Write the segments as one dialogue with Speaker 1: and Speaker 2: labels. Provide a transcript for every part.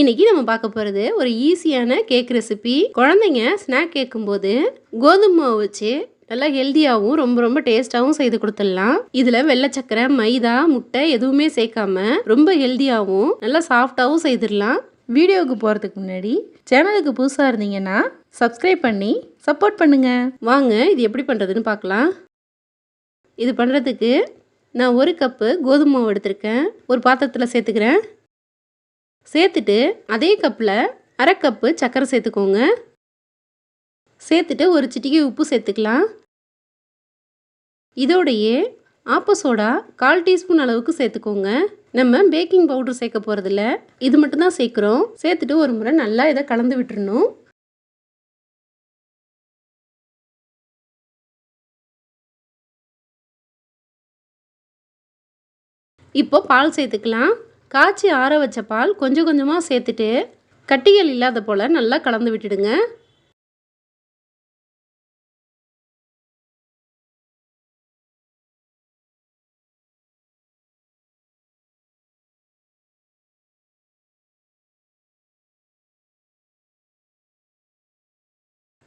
Speaker 1: இன்னைக்கு நம்ம பார்க்க போகிறது ஒரு ஈஸியான கேக் ரெசிபி குழந்தைங்க ஸ்நாக் கேட்கும்போது கோதுமை மாவு வச்சு நல்லா ஹெல்த்தியாகவும் ரொம்ப ரொம்ப டேஸ்ட்டாகவும் செய்து கொடுத்துடலாம். இதில் வெள்ளை சக்கரை மைதா முட்டை எதுவுமே சேர்க்காம ரொம்ப ஹெல்த்தியாகவும் நல்லா சாஃப்டாகவும் செய்திடலாம்.
Speaker 2: வீடியோவுக்கு போகிறதுக்கு முன்னாடி சேனலுக்கு புதுசாக இருந்தீங்கன்னா சப்ஸ்கிரைப் பண்ணி சப்போர்ட் பண்ணுங்கள்
Speaker 1: வாங்க இது எப்படி பண்ணுறதுன்னு பார்க்கலாம். இது பண்ணுறதுக்கு நான் ஒரு கப்பு கோதுமை மாவு எடுத்திருக்கேன். ஒரு பாத்திரத்தில் சேர்த்துக்கிறேன். சேர்த்துட்டு அதே கப்பில் அரை கப்பு சர்க்கரை சேர்த்துக்கோங்க. சேர்த்துட்டு ஒரு சிட்டிகை உப்பு சேர்த்துக்கலாம். இதோடையே ஆப்ப சோடா கால் டீஸ்பூன் அளவுக்கு சேர்த்துக்கோங்க. நம்ம பேக்கிங் பவுடர் சேர்க்க போகிறதில்ல இது மட்டும்தான் சேர்க்குறோம். சேர்த்துட்டு ஒரு முறை நல்லா இதை கலந்து விட்டுறணும். இப்போ பால் சேர்த்துக்கலாம். காய்ச்சி ஆற வச்ச பால் கொஞ்சம் கொஞ்சமாக சேர்த்துட்டு கட்டிகள் இல்லாத போல் நல்லா கலந்து விட்டுடுங்க.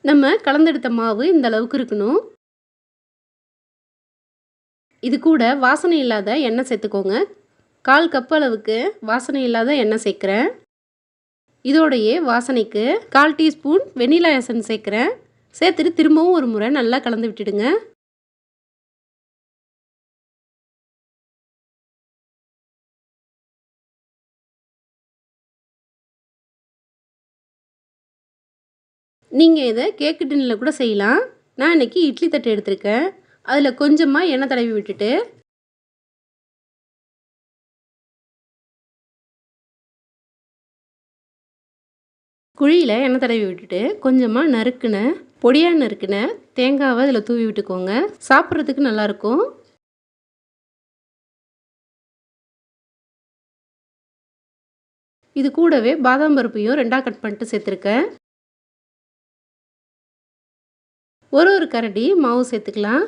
Speaker 1: நம்ம கலந்தெடுத்த மாவு இந்த அளவுக்கு இருக்கணும். இது கூட வாசனை இல்லாத எண்ணெய் சேர்த்துக்கோங்க. கால் கப் அளவுக்கு வாசனை இல்லாத எண்ணெய் சேர்க்குறேன். இதோடையே வாசனைக்கு கால் டீஸ்பூன் வெனிலா எசன் சேர்க்குறேன். சேர்த்துட்டு திரும்பவும் ஒரு முறை நல்லா கலந்து விட்டுடுங்க. நீங்கள் இதை கேக்கு டின்னில் கூட செய்யலாம். நான் இன்றைக்கி இட்லி தட்டு எடுத்திருக்கேன். அதில் கொஞ்சமாக எண்ணெய் தடவி விட்டுட்டு குழியில் எண்ணெய் தடவி விட்டுட்டு கொஞ்சமாக நறுக்குன பொடியாக நறுக்குன தேங்காவை அதில் தூவி விட்டுக்கோங்க. சாப்பிட்றதுக்கு நல்லாயிருக்கும் இது கூடவே பாதாம் பருப்பையும் ரெண்டாக கட் பண்ணிட்டு சேர்த்துருக்கேன். ஒரு ஒரு கரடி மாவு சேர்த்துக்கலாம்.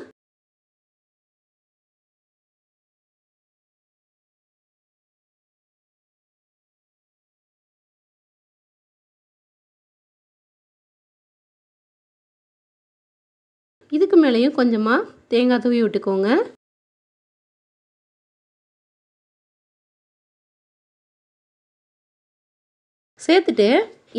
Speaker 1: இதுக்கு மேலேயும் கொஞ்சமாக தேங்காய் தூவி விட்டுக்கோங்க. சேர்த்துட்டு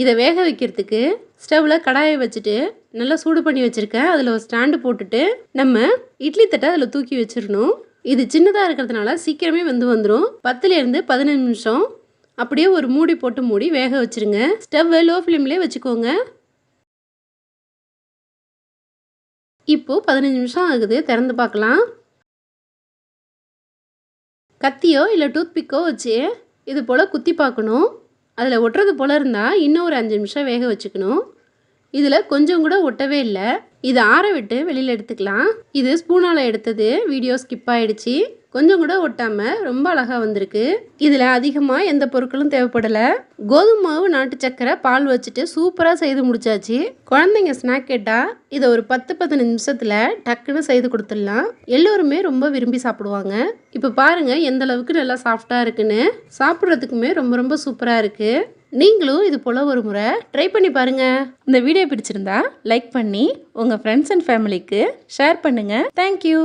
Speaker 1: இதை வேக வைக்கிறதுக்கு ஸ்டவ்வில் கடாயை வச்சுட்டு நல்லா சூடு பண்ணி வச்சுருக்கேன். அதில் ஒரு ஸ்டாண்டு போட்டுட்டு நம்ம இட்லி தட்டை அதில் தூக்கி வச்சிடணும். இது சின்னதாக இருக்கிறதுனால சீக்கிரமே வந்து வந்துடும் பத்துலேருந்து பதினஞ்சு நிமிஷம் அப்படியே ஒரு மூடி போட்டு மூடி வேக வச்சுருங்க. ஸ்டவ்வை லோ ஃப்ளேம்லேயே வச்சுக்கோங்க. இப்போது பதினஞ்சு நிமிஷம் ஆகுது திறந்து பார்க்கலாம். கத்தியோ இல்லை டூத்பிக்கோ வச்சு இது போல் குத்தி பார்க்கணும். அதில் ஒட்டுறது போல் இருந்தால் இன்னும் ஒரு அஞ்சு நிமிஷம் வேக வச்சுக்கணும். இதில் கொஞ்சம் கூட ஒட்டவே இல்லை. இதை ஆற விட்டு வெளியில் எடுத்துக்கலாம். இது ஸ்பூனால் எடுத்தது. வீடியோ ஸ்கிப் ஆகிடுச்சி கொஞ்சம் கூட ஒட்டாமல் ரொம்ப அழகாக வந்திருக்கு. இதில் அதிகமாக எந்த பொருட்களும் தேவைப்படலை. கோதுமை மாவு நாட்டு சக்கரை பால் வச்சுட்டு சூப்பராக செய்து முடிச்சாச்சு. குழந்தைங்க ஸ்நாக் கேட்டால் இதை ஒரு பத்து பதினஞ்சு நிமிஷத்தில் டக்குன்னு செய்து கொடுத்துடலாம். எல்லோருமே ரொம்ப விரும்பி சாப்பிடுவாங்க. இப்போ பாருங்கள் எந்த அளவுக்கு நல்லா சாஃப்டாக இருக்குன்னு. சாப்பிட்றதுக்குமே ரொம்ப ரொம்ப சூப்பராக இருக்குது நீங்களும் இது போல் ஒரு முறை ட்ரை பண்ணி பாருங்கள்
Speaker 2: இந்த வீடியோ பிடிச்சிருந்தா லைக் பண்ணி உங்கள் ஃப்ரெண்ட்ஸ் அண்ட் ஃபேமிலிக்கு ஷேர் பண்ணுங்கள் தேங்க்யூ